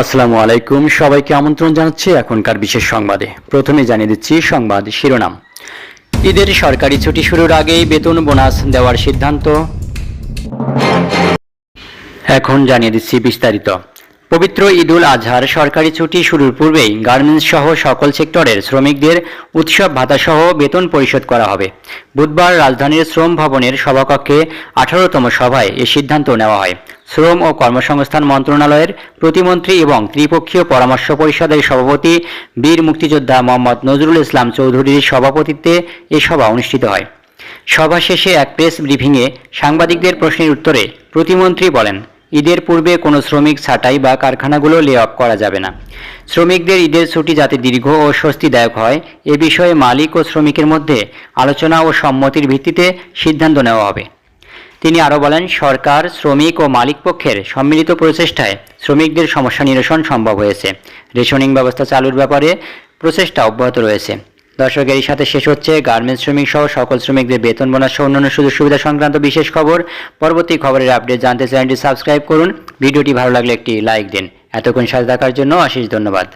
আসসালামু আলাইকুম। সবাইকে আমন্ত্রণ জানাচ্ছি এখনকার বিশেষ সংবাদে। প্রথমে জানিয়ে দিচ্ছি সংবাদ শিরোনাম। ঈদের সরকারি ছুটি শুরুর আগেই বেতন বোনাস দেওয়ার সিদ্ধান্ত। এখন জানিয়ে দিচ্ছি বিস্তারিত। পবিত্র ঈদুল আজহার সরকারি ছুটি শুরুর পূর্বেই গার্মেন্টস সহ সকল সেক্টরের শ্রমিকদের উৎসব ভাতাসহ বেতন পরিশোধ করা হবে। বুধবার রাজধানীর শ্রম ভবনের সভাকক্ষে আঠারোতম সভায় এ সিদ্ধান্ত নেওয়া হয়। শ্রম ও কর্মসংস্থান মন্ত্রণালয়ের প্রতিমন্ত্রী এবং ত্রিপক্ষীয় পরামর্শ পরিষদের সভাপতি বীর মুক্তিযোদ্ধা মোহাম্মদ নজরুল ইসলাম চৌধুরীর সভাপতিত্বে এ সভা অনুষ্ঠিত হয়। সভা শেষে এক প্রেস ব্রিফিংয়ে সাংবাদিকদের প্রশ্নের উত্তরে প্রতিমন্ত্রী বলেন, ঈদের পূর্বে কোনো শ্রমিক ছাঁটাই বা কারখানাগুলো লে অফ করা যাবে না। শ্রমিকদের ঈদের ছুটি যাতে দীর্ঘ ও স্বস্তিদায়ক হয়, এ বিষয়ে মালিক ও শ্রমিকের মধ্যে আলোচনা ও সম্মতির ভিত্তিতে সিদ্ধান্ত নেওয়া হবে। তিনি আরও বলেন, সরকার, শ্রমিক ও মালিক পক্ষের সম্মিলিত প্রচেষ্টায় শ্রমিকদের সমস্যা নিরসন সম্ভব হয়েছে। রেশনিং ব্যবস্থা চালুর ব্যাপারে প্রচেষ্টা অব্যাহত রয়েছে। দর্শক, এরই সাথে শেষ হচ্ছে গার্মেন্টস শ্রমিক সহ সকল শ্রমিকদের বেতন, বোনাস সহ অন্যান্য সুযোগ সুবিধা সংক্রান্ত বিশেষ খবর। পরবর্তী খবরের আপডেট জানতে চ্যানেলটি সাবস্ক্রাইব করুন। ভিডিওটি ভালো লাগলে একটি লাইক দিন। এতক্ষণ সাথে থাকার জন্য আশিস ধন্যবাদ।